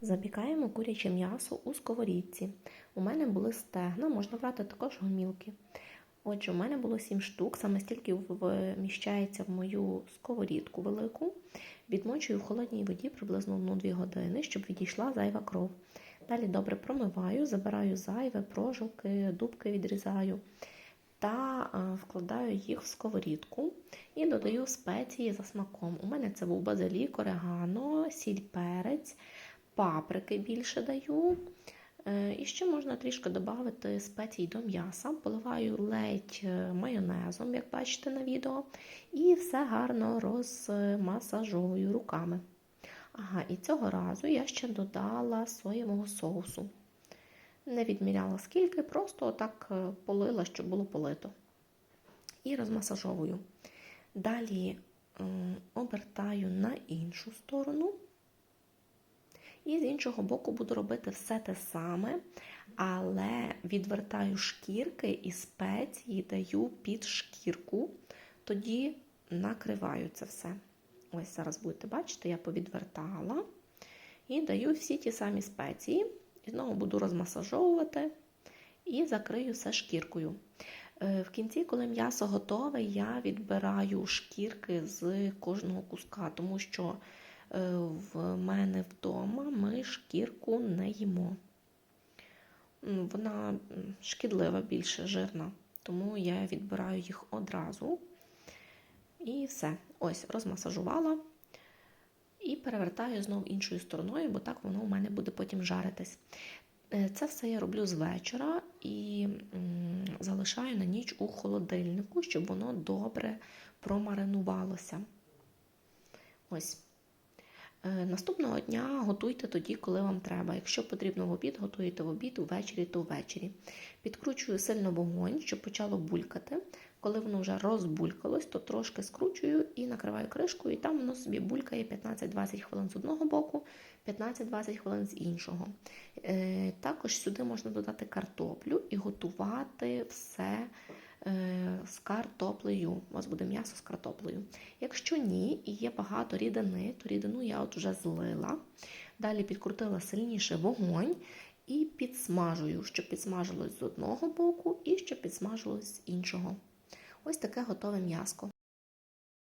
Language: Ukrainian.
Запікаємо куряче м'ясо у сковорідці. У мене були стегна, можна брати також гомілки. Отже, у мене було 7 штук, саме стільки вміщається в мою сковорідку велику. Відмочую в холодній воді приблизно 1-2 години, щоб відійшла зайва кров. Далі добре промиваю, забираю зайве, прожилки, дубки відрізаю та вкладаю їх в сковорідку і додаю спеції за смаком. У мене це був базилік, орегано, сіль, перець, паприки більше даю. Е, І ще можна трішки додати спецій до м'яса. Поливаю ледь е, майонезом, як бачите на відео, і все гарно розмасажовую руками. Ага, і цього разу я ще додала соєвого соусу. Не відміряла скільки, просто отак е, полила, щоб було полито. І розмасажовую. Далі обертаю на іншу сторону. І з іншого боку буду робити все те саме, але відвертаю шкірки і спеції даю під шкірку, тоді накриваю це все. Ось зараз будете бачити, я повідвертала і даю всі ті самі спеції. І знову буду розмасажовувати і закрию все шкіркою. Е, В кінці, коли м'ясо готове, я відбираю шкірки з кожного куска, тому що в мене вдома ми шкірку не їмо. Вона шкідлива, більше жирна, тому я відбираю їх одразу. І все. Ось, розмасажувала. І перевертаю знову іншою стороною, бо так воно у мене буде потім жаритись. Це все я роблю з вечора і залишаю на ніч у холодильнику, щоб воно добре промаринувалося. Ось. Наступного дня готуйте тоді, коли вам треба. Якщо потрібно в обід, готуєте в обід, увечері, то ввечері. Підкручую сильно вогонь, щоб почало булькати. Коли воно вже розбулькалось, то трошки скручую і накриваю кришкою, і там воно собі булькає 15-20 хвилин з одного боку, 15-20 хвилин з іншого. Е, також сюди можна додати картоплю і готувати все е, з картоплею. У вас буде м'ясо з картоплею. Якщо ні, і є багато рідини, то рідину я от вже злила. Далі підкрутила сильніше вогонь. І підсмажую, щоб підсмажилось з одного боку, і щоб підсмажилось з іншого. Ось таке готове м'яско.